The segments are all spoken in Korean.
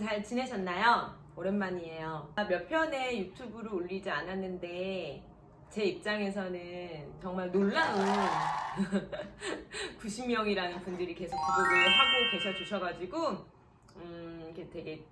잘 지내셨나요? 오랜만이에요. 아, 몇 편의 유튜브를 올리지 않았는데 제 입장에서는 정말 놀라운 90명이라는 분들이 계속 구독을 하고 계셔 주셔가지고 음, 되게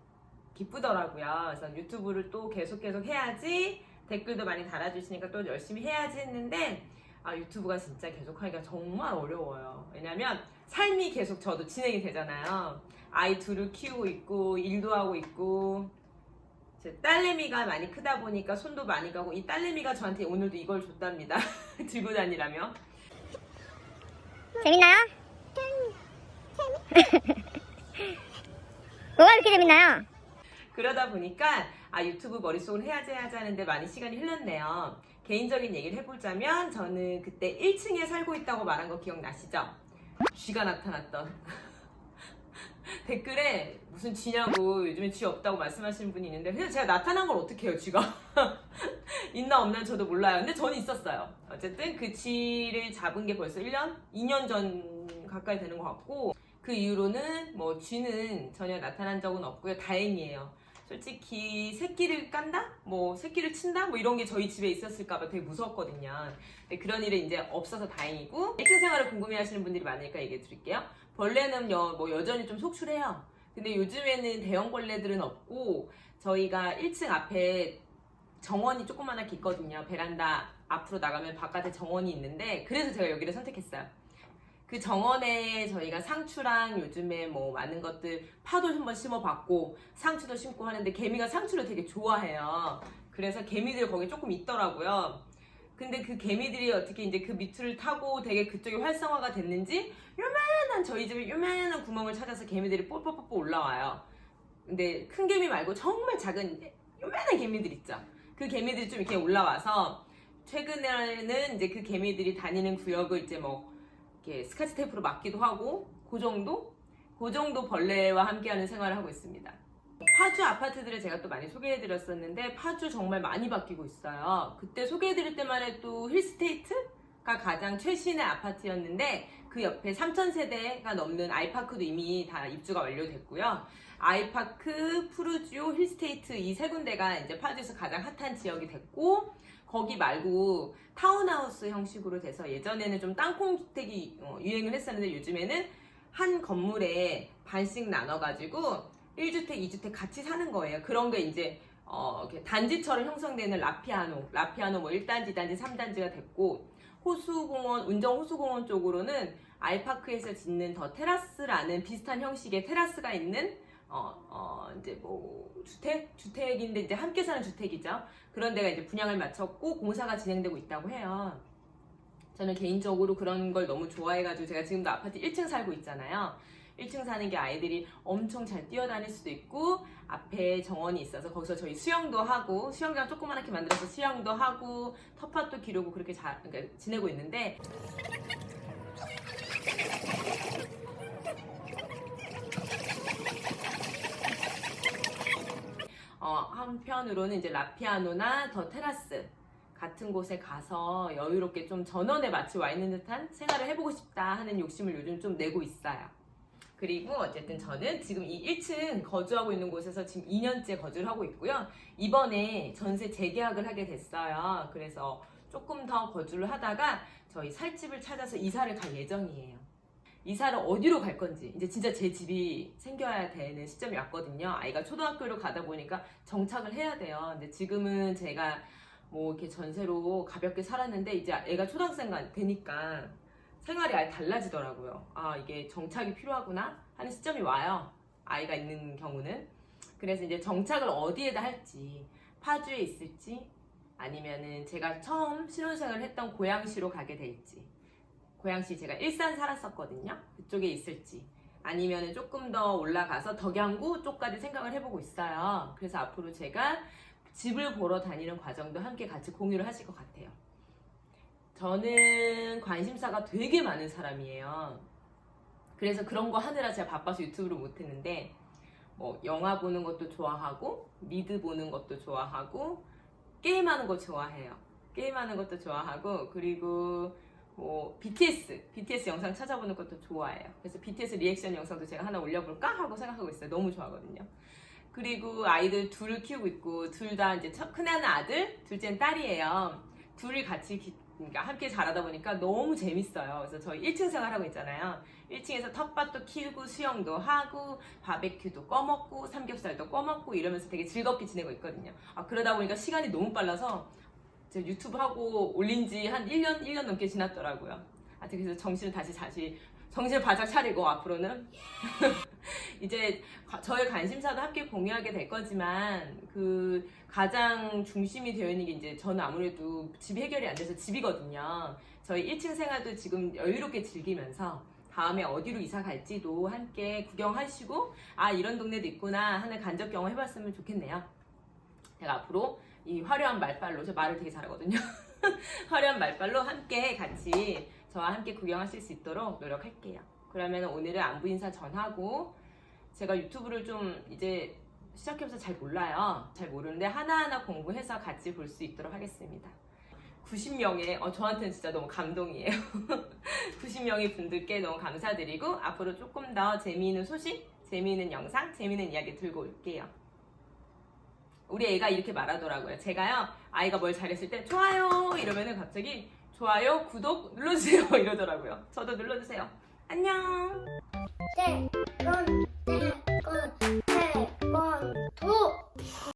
기쁘더라고요. 그래서 유튜브를 또 계속 계속 해야지 댓글도 많이 달아주시니까 또 열심히 해야지 했는데 아 유튜브가 진짜 계속 하기가 정말 어려워요. 왜냐면 삶이 계속 저도 진행이 되잖아요. 아이 둘을 키우고 있고 일도 하고 있고 제 딸내미가 많이 크다 보니까 손도 많이 가고 이 딸내미가 저한테 오늘도 이걸 줬답니다. 들고 다니라며. 재밌나요? 뭐가 그렇게 재밌나요? 그러다 보니까 아 유튜브 머릿속으로 해야지 해야지 하는데 많이 시간이 흘렀네요. 개인적인 얘기를 해보자면 저는 그때 1층에 살고 있다고 말한 거 기억나시죠? 쥐가 나타났던 댓글에 무슨 쥐냐고 요즘에 쥐 없다고 말씀하시는 분이 있는데 그래서 제가 나타난 걸 어떻게 해요 쥐가? 있나 없나 저도 몰라요. 근데 저는 있었어요. 어쨌든 그 쥐를 잡은 게 벌써 1년? 2년 전 가까이 되는 것 같고 그 이후로는 뭐 쥐는 전혀 나타난 적은 없고요. 다행이에요 솔직히 새끼를 깐다? 뭐 새끼를 친다? 뭐 이런 게 저희 집에 있었을까봐 되게 무서웠거든요. 근데 그런 일은 이제 없어서 다행이고 1층 생활을 궁금해하시는 분들이 많으니까 얘기해 드릴게요. 벌레는 여, 뭐 여전히 좀 속출해요. 근데 요즘에는 대형 벌레들은 없고 저희가 1층 앞에 정원이 조그만하게 있거든요. 베란다 앞으로 나가면 바깥에 정원이 있는데 그래서 제가 여기를 선택했어요. 그 정원에 저희가 상추랑 요즘에 뭐 많은 것들 파도 한번 심어봤고 상추도 심고 하는데 개미가 상추를 되게 좋아해요. 그래서 개미들 거기 조금 있더라고요. 근데 그 개미들이 어떻게 이제 그 밑을 타고 되게 그쪽이 활성화가 됐는지 요만한 저희 집에 요만한 구멍을 찾아서 개미들이 뽀뽀뽀뽀 올라와요. 근데 큰 개미 말고 정말 작은 요만한 개미들 있죠. 그 개미들이 좀 이렇게 올라와서 최근에는 이제 그 개미들이 다니는 구역을 이제 뭐 이렇게 스카치 테이프로 막기도 하고 그 정도? 그 정도 벌레와 함께하는 생활을 하고 있습니다. 파주 아파트들을 제가 또 많이 소개해드렸었는데 파주 정말 많이 바뀌고 있어요. 그때 소개해드릴 때만 해도 힐스테이트 가 가장 최신의 아파트였는데 그 옆에 3,000세대가 넘는 아이파크도 이미 다 입주가 완료됐고요. 아이파크, 푸르지오, 힐스테이트 이 세 군데가 이제 파주에서 가장 핫한 지역이 됐고 거기 말고 타운하우스 형식으로 돼서 예전에는 좀 땅콩주택이 어, 유행을 했었는데 요즘에는 한 건물에 반씩 나눠가지고 1주택, 2주택 같이 사는 거예요. 그런 게 이제 어, 단지처럼 형성되는 라피아노, 라피아노 뭐 1단지, 2단지, 3단지가 됐고 호수공원, 운정 호수공원 쪽으로는 아이파크에서 짓는 더 테라스라는 비슷한 형식의 테라스가 있는 어, 어, 이제 뭐, 주택? 주택인데 이제 함께 사는 주택이죠. 그런 데가 이제 분양을 마쳤고 공사가 진행되고 있다고 해요. 저는 개인적으로 그런 걸 너무 좋아해가지고 제가 지금도 아파트 1층 살고 있잖아요. 1층 사는 게 아이들이 엄청 잘 뛰어다닐 수도 있고 앞에 정원이 있어서 거기서 저희 수영도 하고 수영장 조그만하게 만들어서 수영도 하고 텃밭도 기르고 그렇게 잘 그러니까 지내고 있는데 어, 한편으로는 이제 라피아노나 더 테라스 같은 곳에 가서 여유롭게 좀 전원에 마치 와 있는 듯한 생활을 해보고 싶다 하는 욕심을 요즘 좀 내고 있어요. 그리고 어쨌든 저는 지금 이 1층 거주하고 있는 곳에서 지금 2년째 거주를 하고 있고요. 이번에 전세 재계약을 하게 됐어요. 그래서 조금 더 거주를 하다가 저희 살 집을 찾아서 이사를 갈 예정이에요. 이사를 어디로 갈 건지 이제 진짜 제 집이 생겨야 되는 시점이 왔거든요. 아이가 초등학교를 가다 보니까 정착을 해야 돼요. 근데 지금은 제가 뭐 이렇게 전세로 가볍게 살았는데 이제 애가 초등학생 되니까 생활이 아예 달라지더라고요. 아 이게 정착이 필요하구나 하는 시점이 와요. 아이가 있는 경우는 그래서 이제 정착을 어디에다 할지 파주에 있을지 아니면은 제가 처음 신혼생활을 했던 고양시로 가게 될지 고양시 제가 일산 살았었거든요. 그쪽에 있을지 아니면은 조금 더 올라가서 덕양구 쪽까지 생각을 해보고 있어요. 그래서 앞으로 제가 집을 보러 다니는 과정도 함께 같이 공유를 하실 것 같아요. 저는 관심사가 되게 많은 사람이에요. 그래서 그런 거 하느라 제가 바빠서 유튜브를 못했는데, 뭐, 영화 보는 것도 좋아하고, 미드 보는 것도 좋아하고, 게임하는 거 좋아해요. 게임하는 것도 좋아하고, 그리고 뭐, BTS, BTS 영상 찾아보는 것도 좋아해요. 그래서 BTS 리액션 영상도 제가 하나 올려볼까? 하고 생각하고 있어요. 너무 좋아하거든요. 그리고 아이들 둘을 키우고 있고 둘 다 이제 첫, 큰애는 아들, 둘째는 딸이에요. 둘이 같이 기- 그러니까 함께 자라다 보니까 너무 재밌어요. 그래서 저희 1층 생활하고 있잖아요. 1층에서 텃밭도 키우고 수영도 하고 바베큐도 꺼먹고 삼겹살도 꺼먹고 이러면서 되게 즐겁게 지내고 있거든요. 아, 그러다 보니까 시간이 너무 빨라서 제 유튜브 하고 올린 지 한 1년, 1년 넘게 지났더라고요. 아, 그래서 정신을 다시 다시 정신을 바짝 차리고 앞으로는 이제 가- 저의 관심사도 함께 공유하게 될 거지만 그 가장 중심이 되어 있는 게 이제 저는 아무래도 집이 해결이 안 돼서 집이거든요. 저희 1층 생활도 지금 여유롭게 즐기면서 다음에 어디로 이사 갈지도 함께 구경하시고 아 이런 동네도 있구나 하는 간접 경험 해봤으면 좋겠네요. 제가 앞으로 이 화려한 말빨로 저 말을 되게 잘하거든요. 화려한 말빨로 함께 같이 저와 함께 구경하실 수 있도록 노력할게요. 그러면 오늘은 안부 인사 전하고 제가 유튜브를 좀 이제 시작해서 잘 몰라요. 잘 모르는데 하나하나 공부해서 같이 볼 수 있도록 하겠습니다. 90명의 어, 저한테는 진짜 너무 감동이에요. 90명의 분들께 너무 감사드리고 앞으로 조금 더 재미있는 소식, 재미있는 영상, 재미있는 이야기 들고 올게요. 우리 애가 이렇게 말하더라고요. 제가요, 아이가 뭘 잘했을 때, 좋아요! 이러면은 갑자기, 좋아요, 구독 눌러주세요. 이러더라고요. 저도 눌러주세요. 안녕! 네, 그럼 네.